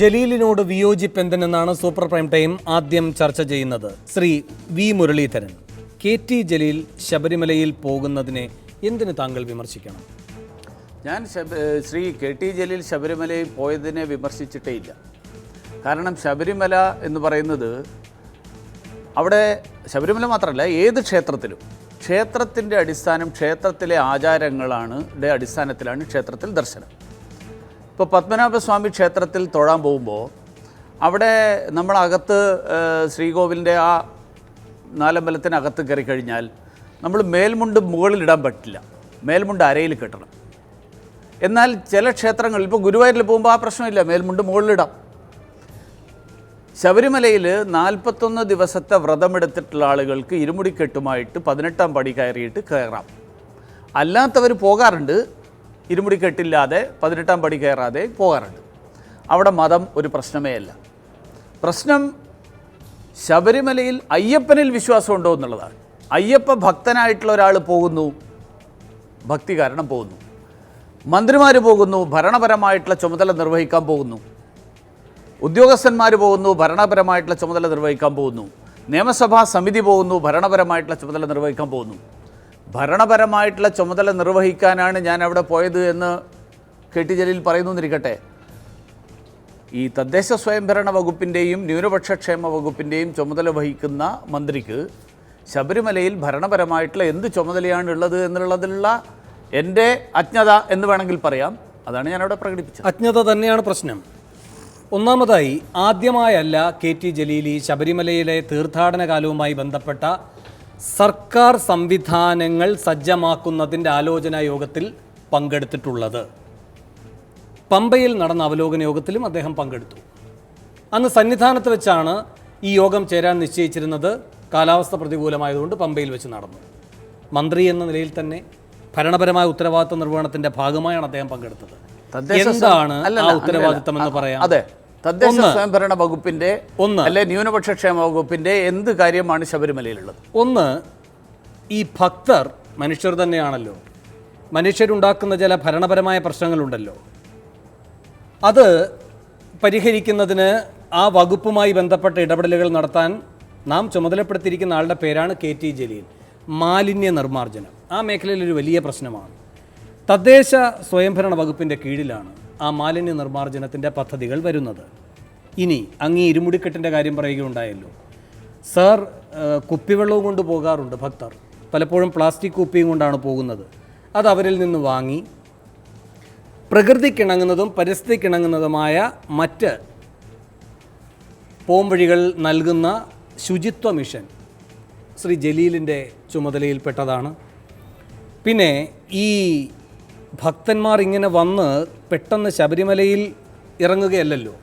ജലീലിനോട് വിയോജിപ്പ് എന്തിനെന്നാണ് super prime time ആദ്യം ചർച്ച ചെയ്യുന്നത്. Shri V Muraleedharan K T Jaleel ശബരിമലയിൽ പോകുന്നതിനെ എന്തിന് താങ്കൾ വിമർശിക്കണം? ഞാൻ ശ്രീ കെ ടി ജലീൽ ശബരിമലയിൽ പോയതിനെ വിമർശിച്ചിട്ടേ ഇല്ല. കാരണം ശബരിമല എന്ന് പറയുന്നത് അവിടെ ശബരിമല മാത്രമല്ല ഏത് ക്ഷേത്രത്തിലും. ക്ഷേത്രത്തിന്റെ അടിസ്ഥാനം ക്ഷേത്രത്തിലെ ആചാരങ്ങളാണ് അടിസ്ഥാനത്തിലാണ് ക്ഷേത്രത്തിൽ ദർശനം. ഇപ്പോൾ പത്മനാഭസ്വാമി ക്ഷേത്രത്തിൽ തൊഴാൻ പോകുമ്പോൾ അവിടെ നമ്മളകത്ത് ശ്രീകോവിലിന്റെ ആ നാലമ്പലത്തിനകത്ത് കയറി കഴിഞ്ഞാൽ നമ്മൾ മേൽമുണ്ട് മുകളിലിടാൻ പറ്റില്ല. മേൽമുണ്ട് അരയിൽ കെട്ടണം. എന്നാൽ ചില ക്ഷേത്രങ്ങളിൽ ഇപ്പോൾ ഗുരുവായൂരിൽ പോകുമ്പോൾ ആ പ്രശ്നമില്ല മേൽമുണ്ട് മുകളിലിടാം ശബരിമലയിൽ നാൽപ്പത്തൊന്ന് ദിവസത്തെ വ്രതമെടുത്തിട്ടുള്ള ആളുകൾക്ക് ഇരുമുടിക്കെട്ടുമായിട്ട് പതിനെട്ടാം പടി കയറിയിട്ട് കയറാം. അല്ലാത്തവർ പോകാറുണ്ട് ഇരുമുടിക്കെട്ടില്ലാതെ പതിനെട്ടാം പടി കയറാതെ പോകാറുണ്ട്. അവിടെ മതം ഒരു പ്രശ്നമേ അല്ല. പ്രശ്നം ശബരിമലയിൽ അയ്യപ്പനിൽ വിശ്വാസമുണ്ടോ എന്നുള്ളതാണ്. അയ്യപ്പ ഭക്തനായിട്ടുള്ള ഒരാൾ പോകുന്നു ഭക്തി കാരണം പോകുന്നു. മന്ത്രിമാർ പോകുന്നു ഭരണപരമായിട്ടുള്ള ചുമതല നിർവഹിക്കാൻ പോകുന്നു. ഉദ്യോഗസ്ഥന്മാർ പോകുന്നു ഭരണപരമായിട്ടുള്ള ചുമതല നിർവഹിക്കാൻ പോകുന്നു. നിയമസഭാ സമിതി പോകുന്നു ഭരണപരമായിട്ടുള്ള ചുമതല നിർവഹിക്കാൻ പോകുന്നു. ഭരണപരമായിട്ടുള്ള ചുമതല നിർവഹിക്കാനാണ് ഞാൻ അവിടെ പോയത് എന്ന് കെ ടി ജലീൽ പറയുന്നു എന്നിരിക്കട്ടെ ഈ തദ്ദേശ സ്വയംഭരണ വകുപ്പിന്റെയും ന്യൂനപക്ഷ ക്ഷേമ വകുപ്പിന്റെയും ചുമതല വഹിക്കുന്ന മന്ത്രിക്ക് ശബരിമലയിൽ ഭരണപരമായിട്ടുള്ള എന്ത് ചുമതലയാണ് ഉള്ളത് എന്നുള്ളതിലുള്ള എന്റെ അജ്ഞത എന്ന് വേണമെങ്കിൽ പറയാം. അതാണ് ഞാൻ അവിടെ പ്രകടിപ്പിച്ചത്. അജ്ഞത തന്നെയാണ് പ്രശ്നം. ഒന്നാമതായി ആദ്യമായല്ല കെ ടി ജലീലി ശബരിമലയിലെ തീർത്ഥാടന കാലവുമായി ബന്ധപ്പെട്ട സർക്കാർ സംവിധാനങ്ങൾ സജ്ജമാക്കുന്നതിന്റെ ആലോചനാ യോഗത്തിൽ പങ്കെടുത്തിട്ടുള്ളത്. പമ്പയിൽ നടന്ന അവലോകന യോഗത്തിലും അദ്ദേഹം പങ്കെടുത്തു. അന്ന് സന്നിധാനത്ത് വെച്ചാണ് ഈ യോഗം ചേരാൻ നിശ്ചയിച്ചിരുന്നത്. കാലാവസ്ഥ പ്രതികൂലമായതുകൊണ്ട് പമ്പയിൽ വെച്ച് നടന്നു. മന്ത്രി എന്ന നിലയിൽ തന്നെ ഭരണപരമായ ഉത്തരവാദിത്വ നിർവഹണത്തിന്റെ ഭാഗമായാണ് അദ്ദേഹം പങ്കെടുത്തത്. എന്താണ് ആ ഉത്തരവാദിത്തം എന്ന്. പറയാം? അതെ. തദ്ദേശ സ്വയംഭരണ വകുപ്പിന്റെ ഒന്ന്. അല്ലെ ന്യൂനപക്ഷ ക്ഷേമ വകുപ്പിന്റെ എന്ത് കാര്യമാണ് ശബരിമലയിലുള്ളത്? ഒന്ന് ഈ ഭക്തർ മനുഷ്യർ തന്നെയാണല്ലോ. മനുഷ്യരുണ്ടാക്കുന്ന ചില ഭരണപരമായ പ്രശ്നങ്ങളുണ്ടല്ലോ. അത് പരിഹരിക്കുന്നതിന് ആ വകുപ്പുമായി ബന്ധപ്പെട്ട ഇടപെടലുകൾ നടത്താൻ നാം ചുമതലപ്പെടുത്തിയിരിക്കുന്ന ആളുടെ പേരാണ് കെ ടി ജലീൽ. മാലിന്യ നിർമ്മാർജനം. ആ മേഖലയിൽ ഒരു വലിയ പ്രശ്നമാണ്. തദ്ദേശ സ്വയംഭരണ വകുപ്പിന്റെ കീഴിലാണ് ആ മാലിന്യ നിർമ്മാർജനത്തിന്റെ പദ്ധതികൾ വരുന്നത്. ഇനി അങ്ങ് ഇരുമുടിക്കെട്ടിന്റെ കാര്യം പറയുകയുണ്ടായല്ലോ. സാർ കുപ്പിവെള്ളവും കൊണ്ട് പോകാറുണ്ട് ഭക്തർ. പലപ്പോഴും പ്ലാസ്റ്റിക് കുപ്പിയും കൊണ്ടാണ് പോകുന്നത്. അത് അവരിൽ നിന്ന് വാങ്ങി പ്രകൃതിക്കിണങ്ങുന്നതും പരിസ്ഥിതിക്കിണങ്ങുന്നതുമായ മറ്റ് പോംവഴികൾ നൽകുന്ന ശുചിത്വ മിഷൻ ശ്രീ ജലീലിന്റെ ചുമതലയിൽപ്പെട്ടതാണ്. പിന്നെ ഈ ഭക്തന്മാർ ഇങ്ങനെ വന്ന് പെട്ടെന്ന് ശബരിമലയിൽ ഇറങ്ങുകയല്ലല്ലോ.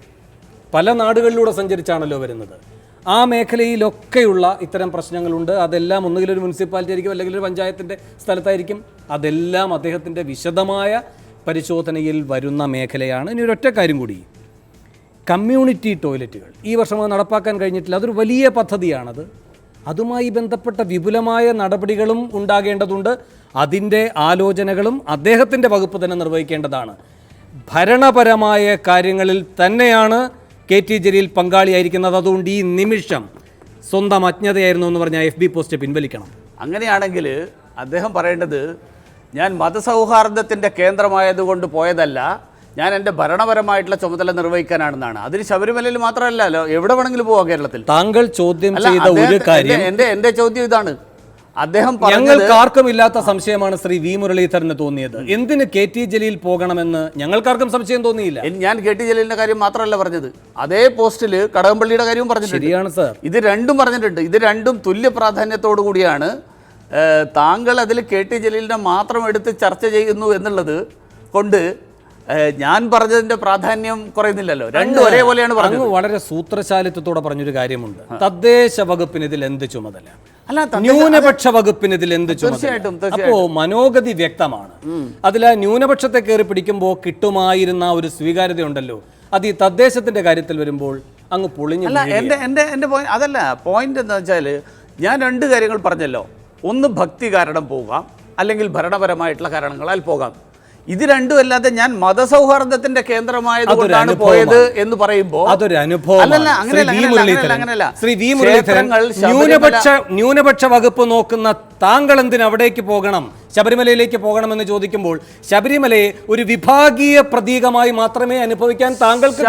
പല നാടുകളിലൂടെ സഞ്ചരിച്ചാണല്ലോ വരുന്നത്. ആ മേഖലയിലൊക്കെയുള്ള ഇത്തരം പ്രശ്നങ്ങളുണ്ട്. അതെല്ലാം ഒന്നുകിൽ ഒരു മുനിസിപ്പാലിറ്റി ആയിരിക്കും അല്ലെങ്കിൽ ഒരു പഞ്ചായത്തിന്റെ സ്ഥലത്തായിരിക്കും. അതെല്ലാം അദ്ദേഹത്തിന്റെ വിശദമായ പരിശോധനയിൽ വരുന്ന മേഖലയാണ്. ഇനി ഒരൊറ്റ കാര്യം കൂടി. കമ്മ്യൂണിറ്റി ടോയ്ലറ്റുകൾ. ഈ വർഷം അത് നടപ്പാക്കാൻ കഴിഞ്ഞിട്ടില്ല. അതൊരു വലിയ പദ്ധതിയാണത്. അതുമായി ബന്ധപ്പെട്ട വിപുലമായ നടപടികളും ഉണ്ടാകേണ്ടതുണ്ട്. അതിന്റെ ആലോചനകളും അദ്ദേഹത്തിന്റെ വകുപ്പ് തന്നെ നിർവഹിക്കേണ്ടതാണ്. ഭരണപരമായ കാര്യങ്ങളിൽ തന്നെയാണ് കെ ടി ജലീൽ പങ്കാളിയായിരിക്കുന്നത്. അതുകൊണ്ട് ഈ നിമിഷം സ്വന്തം അജ്ഞതയായിരുന്നു എന്ന് പറഞ്ഞ എഫ് ബി പോസ്റ്റ് പിൻവലിക്കണം. അങ്ങനെയാണെങ്കിൽ അദ്ദേഹം പറയേണ്ടത് ഞാൻ മതസൗഹാർദ്ദത്തിന്റെ കേന്ദ്രമായതുകൊണ്ട് പോയതല്ല ഞാൻ എന്റെ ഭരണപരമായിട്ടുള്ള ചുമതല നിർവഹിക്കാനാണെന്നാണ്. അതിന് ശബരിമലയിൽ മാത്രമല്ലല്ലോ എവിടെ വേണമെങ്കിലും പോവാം കേരളത്തിൽ. താങ്കൾ ചോദ്യം ചെയ്ത ഒരു കാര്യം എന്റെ എന്റെ ചോദ്യം ഇതാണ്. അദ്ദേഹം ഞങ്ങൾക്ക് ആർക്കും ഇല്ലാത്ത സംശയമാണ് ശ്രീ വി മുരളീധരന് തോന്നിയത്. എന്തിന് കെ ടി ജലീൽ പോകണമെന്ന് ഞങ്ങൾക്കാർക്കും സംശയം തോന്നിയില്ല. ഞാൻ കെ ടി ജലീലിന്റെ കാര്യം മാത്രമല്ല പറഞ്ഞത്. അതേ പോസ്റ്റിൽ കടകംപള്ളിയുടെ കാര്യവും പറഞ്ഞിട്ടുണ്ട്. ശരിയാണ് സർ. ഇത് രണ്ടും പറഞ്ഞിട്ടുണ്ട്. ഇത് രണ്ടും തുല്യ പ്രാധാന്യത്തോടു കൂടിയാണ്. താങ്കൾ അതിൽ കെ ടി ജലീലിനെ മാത്രം എടുത്ത് ചർച്ച ചെയ്യുന്നു എന്നുള്ളത് കൊണ്ട് ഞാൻ പറഞ്ഞതിന്റെ പ്രാധാന്യം കുറയുന്നില്ലല്ലോ. രണ്ടും ഒരേപോലെയാണ് പറഞ്ഞത്. വളരെ സൂത്രശാലിത്വത്തോടെ പറഞ്ഞൊരു കാര്യമുണ്ട്. തദ്ദേശ വകുപ്പിന് ഇതിൽ എന്ത് ചുമതല? ന്യൂനപക്ഷ വകുപ്പിന് ഇതിൽ എന്ത് തീർച്ചയായിട്ടും, അപ്പോ മനോഗതി വ്യക്തമാണ്. അതിൽ ന്യൂനപക്ഷത്തെ കയറി പിടിക്കുമ്പോൾ കിട്ടുമായിരുന്ന ഒരു സ്വീകാര്യത ഉണ്ടല്ലോ അത് ഈ തദ്ദേശത്തിന്റെ കാര്യത്തിൽ വരുമ്പോൾ അങ്ങ് പൊളിഞ്ഞു അല്ല എന്റെ എന്റെ എന്റെ പോയിന്റ് അതല്ല പോയിന്റ് എന്താ വെച്ചാൽ ഞാൻ രണ്ട് കാര്യങ്ങൾ പറഞ്ഞല്ലോ. ഒന്ന് ഭക്തി കാരണം പോകാം. അല്ലെങ്കിൽ ഭരണപരമായിട്ടുള്ള കാരണങ്ങളാൽ പോകാം. ഇത് രണ്ടും അല്ലാതെ ഞാൻ മതസൗഹാർദ്ദത്തിന്റെ കേന്ദ്രമായതുകൊണ്ടാണ് കൊണ്ടാണ് പോയത് എന്ന് പറയുമ്പോൾ അതൊരു അനുഭവം അല്ലല്ല, ശ്രീ അങ്ങനെയല്ല, വി മുരളീധരൻ. ന്യൂനപക്ഷ ന്യൂനപക്ഷ വകുപ്പ് നോക്കുന്ന താങ്കൾ എന്തിന് അവിടേക്ക് പോകണം? ശബരിമലയിലേക്ക് പോകണമെന്ന് ചോദിക്കുമ്പോൾ ശബരിമലയെ ഒരു വിഭാഗീയ പ്രതീകമായി മാത്രമേ അനുഭവിക്കാൻ താങ്കൾക്ക്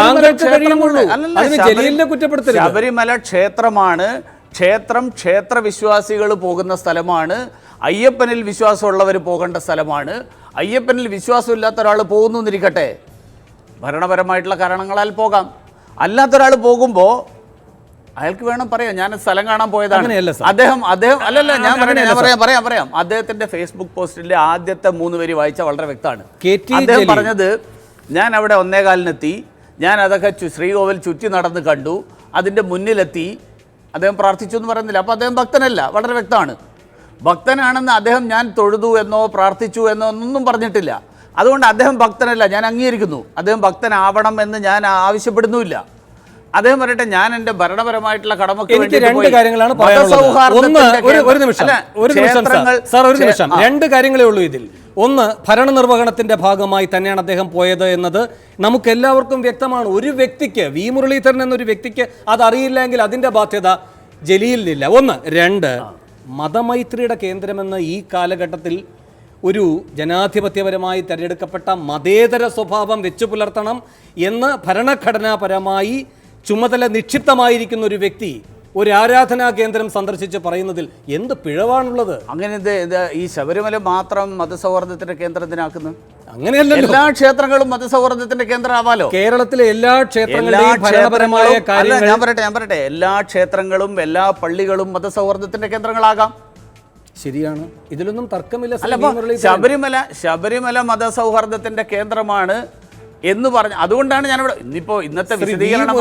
താങ്കൾക്ക് കഴിയുമുള്ളൂ അതിന് ജലീലിനെ കുറ്റപ്പെടുത്തരുത്. ശബരിമല ക്ഷേത്രമാണ് ക്ഷേത്രം ക്ഷേത്ര വിശ്വാസികൾ പോകുന്ന സ്ഥലമാണ്. അയ്യപ്പനിൽ വിശ്വാസമുള്ളവർ പോകേണ്ട സ്ഥലമാണ്. അയ്യപ്പനിൽ വിശ്വാസമില്ലാത്ത ഒരാൾ പോകുന്നു എന്നിരിക്കട്ടെ. ഭരണപരമായിട്ടുള്ള കാരണങ്ങളാൽ പോകാം. അല്ലാത്ത ഒരാൾ പോകുമ്പോൾ അയാൾക്ക് വേണം പറയാം. ഞാൻ സ്ഥലം കാണാൻ പോയതാണ്. അദ്ദേഹം അദ്ദേഹം അല്ലല്ല ഞാൻ പറയാം. പറയാം പറയാം പറയാം. അദ്ദേഹത്തിന്റെ ഫേസ്ബുക്ക് പോസ്റ്റിലെ ആദ്യത്തെ മൂന്ന് വരി വായിച്ച വളരെ വ്യക്തമാണ്. അദ്ദേഹം പറഞ്ഞത് ഞാൻ അവിടെ ഒന്നേകാലിനെത്തി. ഞാൻ അതൊക്കെ ശ്രീകോവിൽ ചുറ്റി നടന്ന് കണ്ടു. അതിന്റെ മുന്നിലെത്തി. അദ്ദേഹം പ്രാർത്ഥിച്ചു എന്ന് പറയുന്നില്ല. അപ്പോൾ അദ്ദേഹം ഭക്തനല്ല വളരെ വ്യക്തമാണ്. ഭക്തനാണെന്ന് അദ്ദേഹം ഞാൻ തൊഴുതു എന്നോ പ്രാർത്ഥിച്ചു എന്നോ ഒന്നും പറഞ്ഞിട്ടില്ല. അതുകൊണ്ട് അദ്ദേഹം ഭക്തനല്ല ഞാൻ അംഗീകരിക്കുന്നു. അദ്ദേഹം ഭക്തനാവണം എന്ന് ഞാൻ ആവശ്യപ്പെടുന്നുമില്ല. അദ്ദേഹം പറയട്ടെ ഞാൻ എന്റെ ഭരണപരമായിട്ടുള്ള കടമയ്ക്ക് എനിക്ക് രണ്ട് കാര്യങ്ങളാണ് ഒരു നിമിഷം ഒരു നിമിഷം സാർ. ഒരു നിമിഷം. രണ്ട് കാര്യങ്ങളേ ഉള്ളൂ ഇതിൽ. ഒന്ന് ഭരണ നിർവഹണത്തിന്റെ ഭാഗമായി തന്നെയാണ് അദ്ദേഹം പോയത് എന്നത്. നമുക്ക് എല്ലാവർക്കും വ്യക്തമാണ് ഒരു വ്യക്തിക്ക് വി. മുരളീധരൻ എന്നൊരു വ്യക്തിക്ക് അത് അറിയില്ലെങ്കിൽ അതിന്റെ ബാധ്യത ജലീലിനില്ല ഒന്ന് രണ്ട് മതമൈത്രിയുടെ കേന്ദ്രമെന്ന് ഈ കാലഘട്ടത്തിൽ ഒരു ജനാധിപത്യപരമായി തെരഞ്ഞെടുക്കപ്പെട്ട മതേതര സ്വഭാവം വെച്ചു പുലർത്തണം എന്ന് ഭരണഘടനാപരമായി ചുമതല നിക്ഷിപ്തമായിരിക്കുന്ന ഒരു വ്യക്തി ഒരു ആരാധനാ കേന്ദ്രം സന്ദർശിച്ച് പറയുന്നതിൽ എന്ത് പിഴവാണുള്ളത്? അങ്ങനെ ഇത് ഇത് ഈ ശബരിമല മാത്രം മതസൗഹാർദ്ദത്തിന്റെ കേന്ദ്രത്തിനാക്കുന്നു. അങ്ങനെയല്ല എല്ലാ ക്ഷേത്രങ്ങളും മതസൗഹാർദ്ദത്തിന്റെ കേന്ദ്രമാവാലോ? കേരളത്തിലെ എല്ലാ എല്ലാ ക്ഷേത്രങ്ങളുടെയും ഭരണപരമായ ക്ഷേത്രങ്ങളും- കാര്യങ്ങൾ ഞാൻ പറയട്ടെ ഞാൻ പറയട്ടെ. എല്ലാ ക്ഷേത്രങ്ങളും എല്ലാ പള്ളികളും മതസൗഹാർദ്ദത്തിന്റെ കേന്ദ്രങ്ങളാകാം. ശരിയാണ്. ഇതിലൊന്നും തർക്കമില്ല. ശബരിമല ശബരിമല മതസൗഹാർദ്ദത്തിന്റെ കേന്ദ്രമാണ് എന്ന് പറഞ്ഞു അതുകൊണ്ടാണ് ഞാനിവിടെ ഇന്നിപ്പോ ഇന്നത്തെ. വിശദീകരണം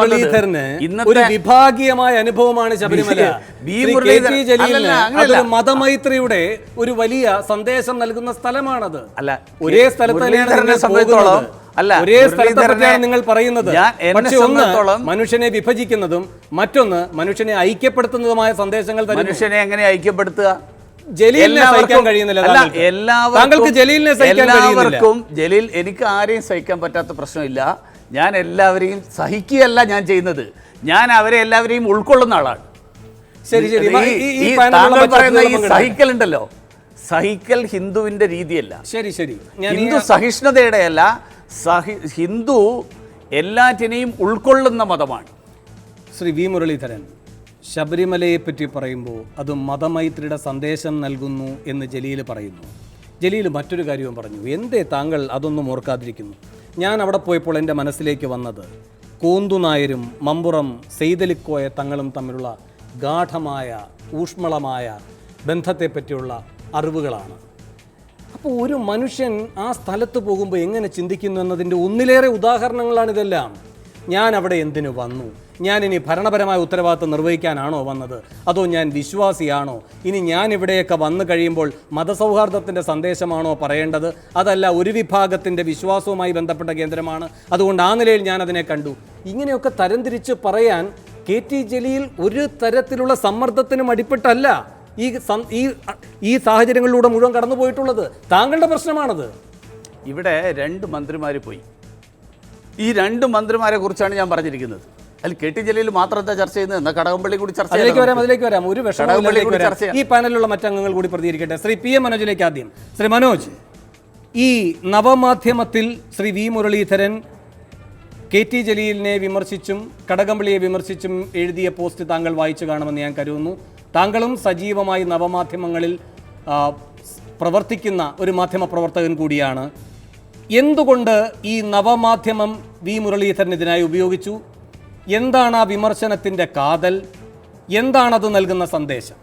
ഇന്നത്തെ വിഭാഗീയമായ അനുഭവമാണ് ശബരിമല. അതൊരു മതമൈത്രിയുടെ ഒരു വലിയ സന്ദേശം നൽകുന്ന സ്ഥലമാണത് അല്ല, ഒരേ സ്ഥലത്ത് പോകുന്നത്. അല്ല, ഒരേ സ്ഥലത്തെ മുരളീധരനെ നിങ്ങൾ പറയുന്നത് പക്ഷെ ഒന്ന് മനുഷ്യനെ വിഭജിക്കുന്നതും മറ്റൊന്ന് മനുഷ്യനെ ഐക്യപ്പെടുത്തുന്നതുമായ സന്ദേശങ്ങൾ മനുഷ്യനെ എങ്ങനെ ഐക്യപ്പെടുത്തുക എല്ലാവർക്കും- ജലീൽ എനിക്ക് ആരെയും സഹിക്കാൻ പറ്റാത്ത പ്രശ്നമില്ല. ഞാൻ എല്ലാവരെയും സഹിക്കുകയല്ല ഞാൻ ചെയ്യുന്നത്. ഞാൻ അവരെ എല്ലാവരെയും ഉൾക്കൊള്ളുന്ന ആളാണ്. ശരി ശരി. ഈ- താങ്കൾ പറയുന്ന ഈ അതിഥികളും സഹിക്കൽ ഉണ്ടല്ലോ സഹിക്കൽ ഹിന്ദുവിന്റെ രീതിയല്ല. ശരി ശരി. ഹിന്ദു സഹിഷ്ണുതയുടെയല്ല സഹി ഹിന്ദു എല്ലാറ്റിനെയും ഉൾക്കൊള്ളുന്ന മതമാണ്. ശ്രീ വി മുരളീധരൻ. ശബരിമലയെ പറ്റി പറയുമ്പോൾ അത് മതമൈത്രിയുടെ സന്ദേശം നൽകുന്നു എന്ന് ജലീൽ പറയുന്നു. ജലീൽ മറ്റൊരു കാര്യവും പറഞ്ഞു. എന്തേ താങ്കൾ അതൊന്നും ഓർക്കാതിരിക്കുന്നു? ഞാൻ അവിടെ പോയപ്പോൾ എന്റെ മനസ്സിലേക്ക് വന്നത് കൂന്തുനായരും മമ്പുറം സെയ്തലിക്കോയ തങ്ങളും തമ്മിലുള്ള ഗാഠമായ ഊഷ്മളമായ ബന്ധത്തെപ്പറ്റിയുള്ള അറിവുകളാണ്. അപ്പോൾ ഒരു മനുഷ്യൻ ആ സ്ഥലത്ത് പോകുമ്പോൾ എങ്ങനെ ചിന്തിക്കുന്നു എന്നതിന്റെ ഒന്നിലേറെ ഉദാഹരണങ്ങളാണ് ഇതെല്ലാം ഞാൻ അവിടെ എന്തിനു വന്നു? ഞാൻ ഇനി ഭരണപരമായ ഉത്തരവാദിത്വം നിർവഹിക്കാനാണോ വന്നത്? അതോ ഞാൻ വിശ്വാസിയാണോ? ഇനി ഞാൻ ഇവിടെയൊക്കെ വന്നു കഴിയുമ്പോൾ മതസൗഹാർദ്ദത്തിന്റെ സന്ദേശമാണോ പറയേണ്ടത്? അതല്ല ഒരു വിഭാഗത്തിന്റെ വിശ്വാസവുമായി ബന്ധപ്പെട്ട കേന്ദ്രമാണ്. അതുകൊണ്ട് ആ നിലയിൽ ഞാൻ അതിനെ കണ്ടു. ഇങ്ങനെയൊക്കെ തരംതിരിച്ച് പറയാൻ കെ ടി ജലീൽ ഒരു തരത്തിലുള്ള സമ്മർദ്ദത്തിനും അടിപ്പെട്ടല്ല ഈ ഈ ഈ സാഹചര്യങ്ങളിലൂടെ മുഴുവൻ കടന്നു പോയിട്ടുള്ളത് താങ്കളുടെ പ്രശ്നമാണത്. ഇവിടെ രണ്ട് മന്ത്രിമാർ പോയി. ഈ രണ്ട് മന്ത്രിമാരെ കുറിച്ചാണ് ഞാൻ പറഞ്ഞിരിക്കുന്നത്. അതിൽ കെ ടി ജലീൽ മാത്രം എന്താ ചർച്ച ചെയ്യുന്നത്? എന്നാൽ കടകംപള്ളി കൂടി ചർച്ച അതിലേക്ക് വരാം അതിലേക്ക് വരാം. ഒരു ചർച്ച ഈ പാനലിലുള്ള മറ്റംഗങ്ങൾ കൂടി പ്രതികരിക്കട്ടെ. ശ്രീ പി എം മനോജിലേക്ക് ആദ്യം. ശ്രീ മനോജ് ഈ നവമാധ്യമത്തിൽ Shri V Muraleedharan K T ജലീലിനെ വിമർശിച്ചും കടകംപള്ളിയെ വിമർശിച്ചും എഴുതിയ പോസ്റ്റ് താങ്കൾ വായിച്ചു കാണുമെന്ന് ഞാൻ കരുതുന്നു. താങ്കളും സജീവമായി നവമാധ്യമങ്ങളിൽ പ്രവർത്തിക്കുന്ന ഒരു മാധ്യമ പ്രവർത്തകൻ കൂടിയാണ് എന്തുകൊണ്ട് ഈ നവമാധ്യമം വി മുരളീധരൻ ഇതിനായി ഉപയോഗിച്ചു? എന്താണ് ആ വിമർശനത്തിന്റെ കാതൽ? എന്താണത് നൽകുന്ന സന്ദേശം?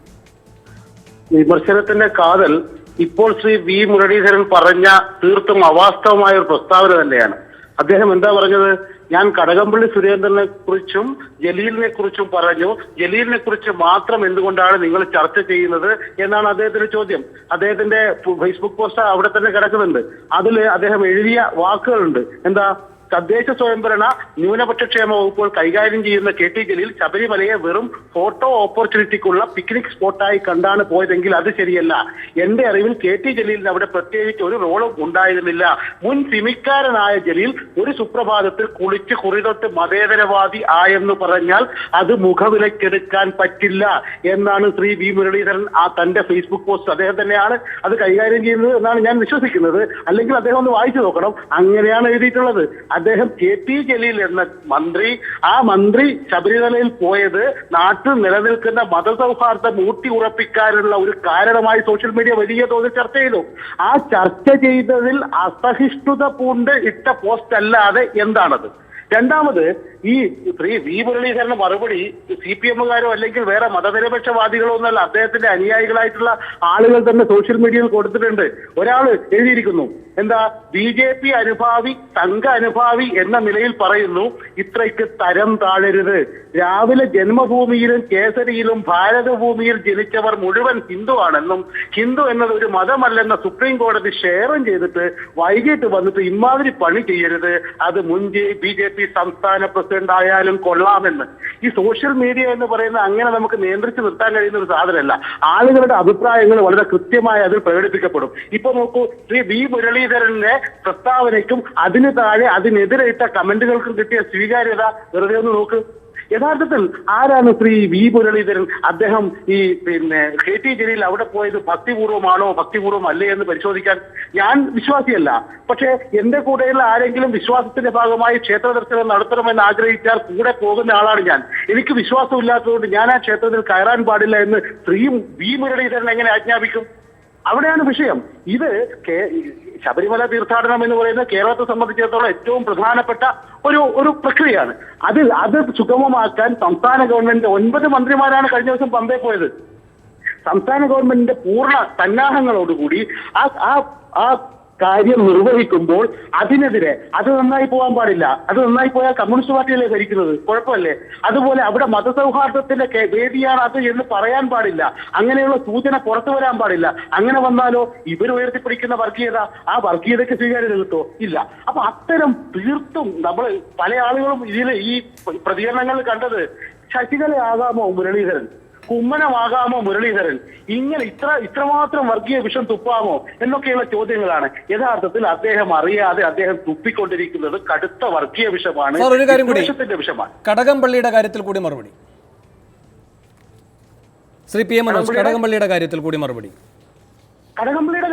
വിമർശനത്തിന്റെ കാതൽ ഇപ്പോൾ ശ്രീ വി മുരളീധരൻ പറഞ്ഞ തീർത്തും അവാസ്തവമായ ഒരു പ്രസ്താവന തന്നെയാണ്. അദ്ദേഹം എന്താ പറഞ്ഞത്? ഞാൻ കടകംപള്ളി സുരേന്ദ്രനെ കുറിച്ചും ജലീലിനെ കുറിച്ചും പറഞ്ഞു. ജലീലിനെ കുറിച്ച് മാത്രം എന്തുകൊണ്ടാണ് നിങ്ങൾ ചർച്ച ചെയ്യുന്നത് എന്നാണ് അദ്ദേഹത്തിന്റെ ചോദ്യം. അദ്ദേഹത്തിന്റെ ഫേസ്ബുക്ക് പോസ്റ്റ് അവിടെ തന്നെ കിടക്കുന്നുണ്ട്. അതിൽ അദ്ദേഹം എഴുതിയ വാക്കുകളുണ്ട്. എന്താ? തദ്ദേശ സ്വയംഭരണ ന്യൂനപക്ഷ ക്ഷേമ വകുപ്പുകൾ കൈകാര്യം ചെയ്യുന്ന കെ ടി ജലീൽ ശബരിമലയെ വെറും ഫോട്ടോ ഓപ്പർച്യൂണിറ്റിക്കുള്ള പിക്നിക് സ്പോട്ടായി കണ്ടാണ് പോയതെങ്കിൽ അത് ശരിയല്ല. എന്റെ അറിവിൽ കെ ടി ജലീലിന് അവിടെ പ്രത്യേകിച്ച് ഒരു റോളും ഉണ്ടായിരുന്നില്ല. മുൻ സിമിക്കാരനായ ജലീൽ ഒരു സുപ്രഭാതത്തിൽ കുളിച്ച് കുറിതൊട്ട് മതേതരവാദി ആയെന്ന് പറഞ്ഞാൽ അത് മുഖവിലക്കെടുക്കാൻ പറ്റില്ല എന്നാണ് ശ്രീ വി മുരളീധരൻ ആ തന്റെ ഫേസ്ബുക്ക് പോസ്റ്റ് അദ്ദേഹം തന്നെയാണ് അത് കൈകാര്യം ചെയ്യുന്നത് എന്നാണ് ഞാൻ വിശ്വസിക്കുന്നത്. അല്ലെങ്കിൽ അദ്ദേഹം ഒന്ന് വായിച്ചു നോക്കണം. അങ്ങനെയാണ് എഴുതിയിട്ടുള്ളത്. അദ്ദേഹം കെ പി ജലീൽ എന്ന മന്ത്രി ആ മന്ത്രി ശബരിമലയിൽ പോയത് നാട്ടിൽ നിലനിൽക്കുന്ന മതസൗഹാർദ്ദം ഊട്ടി ഉറപ്പിക്കാനുള്ള ഒരു കാരണമായി സോഷ്യൽ മീഡിയ വലിയ തോതിൽ ചർച്ച ചെയ്തു. ആ ചർച്ച ചെയ്തതിൽ അസഹിഷ്ണുത പൂണ്ട് ഇട്ട പോസ്റ്റ് അല്ലാതെ എന്താണത്? രണ്ടാമത് ഈ ശ്രീ വി മുരളീധരന് മറുപടി സി പി എമ്മുകാരോ അല്ലെങ്കിൽ വേറെ മതനിരപക്ഷവാദികളോ ഒന്നല്ല അദ്ദേഹത്തിന്റെ അനുയായികളായിട്ടുള്ള ആളുകൾ തന്നെ സോഷ്യൽ മീഡിയയിൽ കൊടുത്തിട്ടുണ്ട്. ഒരാൾ എഴുതിയിരിക്കുന്നു എന്താ ബി ജെ പി അനുഭാവി സംഘ അനുഭാവി എന്ന നിലയിൽ പറയുന്നു ഇത്രയ്ക്ക് തരം താഴരുത്. രാവിലെ ജന്മഭൂമിയിലും കേസരിയിലും ഭാരതഭൂമിയിൽ ജനിച്ചവർ മുഴുവൻ ഹിന്ദുവാണെന്നും ഹിന്ദു എന്നത് ഒരു മതമല്ലെന്ന സുപ്രീം കോടതി ഷെയറും ചെയ്തിട്ട് വൈകിട്ട് വന്നിട്ട് ഇമാതിരി പണി ചെയ്യരുത്. അത് മുൻ ബി ജെ പി സംസ്ഥാന പ്രസിഡന്റ് ആയാലും കൊള്ളാമെന്ന്. ഈ സോഷ്യൽ മീഡിയ എന്ന് പറയുന്ന അങ്ങനെ നമുക്ക് നിയന്ത്രിച്ച് നിർത്താൻ കഴിയുന്ന ഒരു സാധനമല്ല. ആളുകളുടെ അഭിപ്രായങ്ങൾ വളരെ കൃത്യമായി അതിൽ പ്രകടിപ്പിക്കപ്പെടും. ഇപ്പൊ നോക്കൂ ശ്രീ വി മുരളീധരന്റെ പ്രസ്താവനയ്ക്കും അതിന് താഴെ അതിനെതിരെ ഇട്ട കമന്റുകൾക്കും കിട്ടിയ സ്വീകാര്യത വെറുതെ ഒന്ന് നോക്ക്. യഥാർത്ഥത്തിൽ ആരാണ് ശ്രീ വി മുരളീധരൻ? അദ്ദേഹം ഈ പിന്നെ കെ ടി ജലീൽ അവിടെ പോയത് ഭക്തിപൂർവമാണോ ഭക്തിപൂർവം അല്ലേ എന്ന് പരിശോധിക്കാൻ ഞാൻ വിശ്വാസിയല്ല. പക്ഷെ എന്റെ കൂടെയുള്ള ആരെങ്കിലും വിശ്വാസത്തിന്റെ ഭാഗമായി ക്ഷേത്ര ദർശനം നടത്തണമെന്ന് ആഗ്രഹിച്ചാൽ കൂടെ പോകുന്ന ആളാണ് ഞാൻ. എനിക്ക് വിശ്വാസമില്ലാത്തതുകൊണ്ട് ഞാൻ ആ ക്ഷേത്രത്തിൽ കയറാൻ പാടില്ല എന്ന് ശ്രീ വി മുരളീധരൻ എങ്ങനെ ആജ്ഞാപിക്കും? അവിടെയാണ് വിഷയം. ഇത് ശബരിമല തീർത്ഥാടനം എന്ന് പറയുന്നത് കേരളത്തെ സംബന്ധിച്ചിടത്തോളം ഏറ്റവും പ്രധാനപ്പെട്ട ഒരു ഒരു പ്രക്രിയയാണ്. അത് അത് സുഗമമാക്കാൻ സംസ്ഥാന ഗവൺമെന്റ് ഒൻപത് മന്ത്രിമാരാണ് കഴിഞ്ഞ ദിവസം പമ്പേ പോയത്. സംസ്ഥാന ഗവൺമെന്റിന്റെ പൂർണ സന്നാഹങ്ങളോടുകൂടി ആ ആ കാര്യം നിർവഹിക്കുമ്പോൾ അതിനെതിരെ അത് നന്നായി പോകാൻ പാടില്ല. അത് നന്നായി പോയാൽ കമ്മ്യൂണിസ്റ്റ് പാർട്ടിയല്ലേ ഭരിക്കുന്നത്? കുഴപ്പമല്ലേ? അതുപോലെ അവിടെ മതസൗഹാർദ്ദത്തിന്റെ വേദിയാണ് അത് എന്ന് പറയാൻ പാടില്ല. അങ്ങനെയുള്ള സൂചന പുറത്തു വരാൻ പാടില്ല. അങ്ങനെ വന്നാലോ ഇവർ ഉയർത്തിപ്പിടിക്കുന്ന വർഗീയത? ആ വർഗീയതയ്ക്ക് സ്വീകാര്യത കിട്ടോ? ഇല്ല. അപ്പൊ അത്തരം തീർത്തും നമ്മൾ പല ആളുകളും ഇതിൽ ഈ പ്രതികരണങ്ങൾ കണ്ടത് ശശികലയാകാമോ മുരളീധരൻ? കുമ്മനമാകാമോ മുരളീധരൻ? ഇങ്ങനെ ഇത്ര ഇത്രമാത്രം വർഗീയ വിഷം തുപ്പാമോ? എന്നൊക്കെയുള്ള ചോദ്യങ്ങളാണ്. യഥാർത്ഥത്തിൽ അദ്ദേഹം അറിയാതെ അദ്ദേഹം തുപ്പിക്കൊണ്ടിരിക്കുന്നത് കടുത്ത വർഗീയ വിഷമാണ്. വിഷമാണ്. കടകംപള്ളിയുടെ കാര്യത്തിൽ കൂടി മറുപടി. ശ്രീ പി എം മനോജ് കടകംപള്ളിയുടെ? കാര്യത്തിൽ കൂടി മറുപടി. കടകംപള്ളിയുടെ